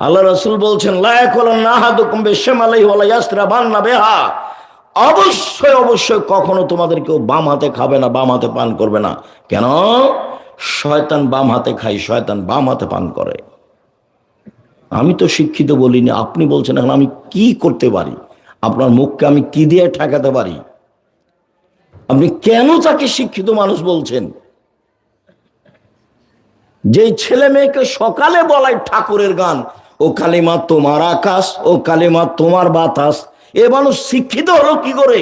আল্লাহ রসুল বলছেন বেহা। অবশ্যই অবশ্যই কখনো তোমাদের কেউ বাম হাতে খাবে না, বাম হাতে পান করবে না। কেন? শয়তান বাম হাতে খাই শয়তান বাম হাতে পান করে। আমি তো শিক্ষিত বলিনি, আপনি বলছেন, এখন আমি কি করতে পারি? আপনার মুখকে আমি কি দিয়ে ঠেকাতে পারি? আপনি কেন তাকে শিক্ষিত মানুষ বলছেন? যে ছেলে মেয়েকে সকালে বলায় ঠাকুরের গান, ও কালিমা তোমার আকাশ, ও কালিমা তোমার বাতাস, এ মানুষ শিক্ষিত হলো কি করে?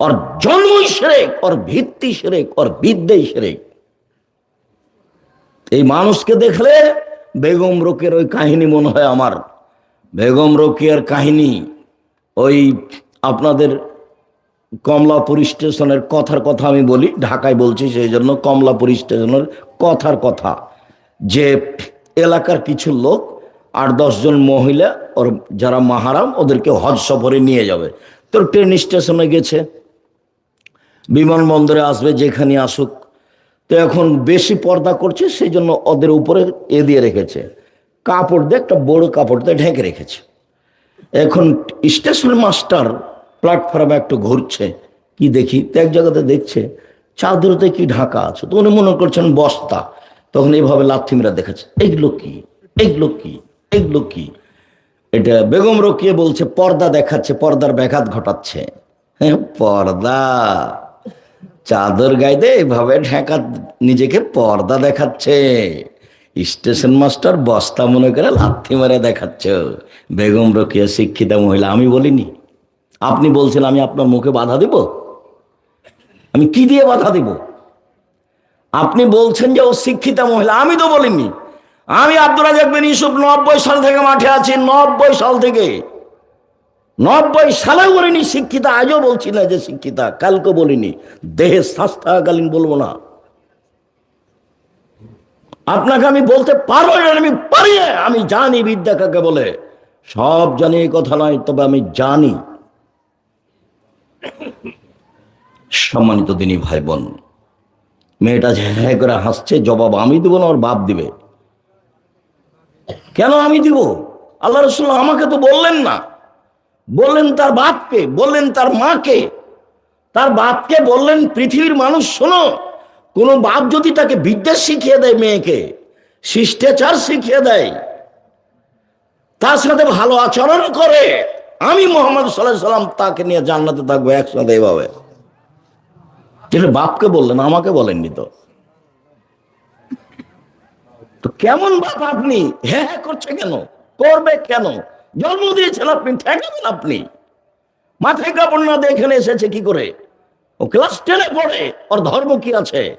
ওর জন্মই সেরেক, ওর ভিত্তি সেরেক, ওর বিদ্যেই সেরেক। এই মানুষকে দেখলে বেগম রোকের ওই কাহিনী মনে হয় আমার। বেগম রোকের কাহিনী, ওই আপনাদের কমলাপুর স্টেশনের কথার কথা আমি বলি, ঢাকায় বলছি সেই জন্য কমলাপুর স্টেশনের কথার কথা। যে এলাকার কিছু লোক, আট দশজন মহিলা, ওর যারা মাহারাম, ওদেরকে হজ সফরে নিয়ে যাবে। তো ট্রেন স্টেশনে গেছে, বিমানবন্দরে আসবে, যেখানে আসুক। তো এখন বেশি পর্দা করছে, সেই জন্য ওদের উপরে এ দিয়ে রেখেছে। কাপড় দিয়ে একটা বড় কাপড় দিয়ে ঢেকে রেখেছে। এখন স্টেশন মাস্টার প্ল্যাটফর্মে একটু ঘুরছে, কি দেখি? তো এক জায়গাতে দেখছে, চাদরতে কি ঢাকা আছে? তো উনি মনে করছেন বস্তা। তখন এইভাবে লাথি মেরা দেখেছে এইগুলো কি? এইগুলো কি? এইগুলো কি? এটা বেগম রকিয়ে বলছে, পর্দা দেখাচ্ছে, পর্দার ব্যাঘাত ঘটাচ্ছে। হ্যাঁ পর্দা! চাদর গাইতে এইভাবে ঢাকা নিজেকে পর্দা দেখাচ্ছে। স্টেশন মাস্টার বস্তা মনে করে লাথি মেরে দেখাচ্ছ। বেগম রকিয়া শিক্ষিতা মহিলা, আমি বলিনি। আপনি বলছেন, আমি আপনার মুখে বাধা দেব? আমি কি দিয়ে বাধা দেব? আপনি বলছেন যে ও শিক্ষিতা মহিলা, আমি তো বলিনি। আমি আব্দুল রাজাক বিন ইউসুফ নব্বই সাল থেকে মাঠে আছি, নব্বই সাল থেকে। নব্বই সালেও বলিনি, শিক্ষিতা, আজও বলছি না যে শিক্ষিতা, কালকে বলিনি। দেহে শ্বাস থাকাকালীন বলব না। আপনাকে আমি বলতে পারব না, আমি পারি আমি জানি বিদ্যা কাকে বলে। সব জানি কথা নয়, তবে আমি জানি। সম্মানিত দিনী ভাই বোন মেয়েটা হ্যাঁ করে হাসছে, জবাব, আমি দেবো না, ওর বাপ দিবে। কেন আমি দিব? আল্লাহ রসুল আমাকে তো বললেন না। বললেন তার বাপকে, বললেন তার মাকে। তার বাপকে বললেন, পৃথিবীর মানুষ, শোনো, কোনো বাপ যদি তাকে বিদ্যা শিখিয়ে দেয় মেয়েকে, শিষ্টাচার শিখিয়ে দেয়, তার সাথে ভালো আচরণ করে, আমি মোহাম্মদ সাল্লাহ সাল্লাম তাকে নিয়ে জান্নাতে থাকব একসাথে এইভাবে যেটা বাপকে বললেন, আমাকে বলেননি তো। তো কেমন বাপ আপনি? হ্যাঁ হ্যাঁ করছে কেন? করবে কেন? জন্ম দিয়েছেন আপনি, ঠেকাবেন আপনি। মাথায় কাপড় না এখানে এসেছে কি করে? ও ক্লাস টেনে পড়ে, ওর ধর্ম কি আছে?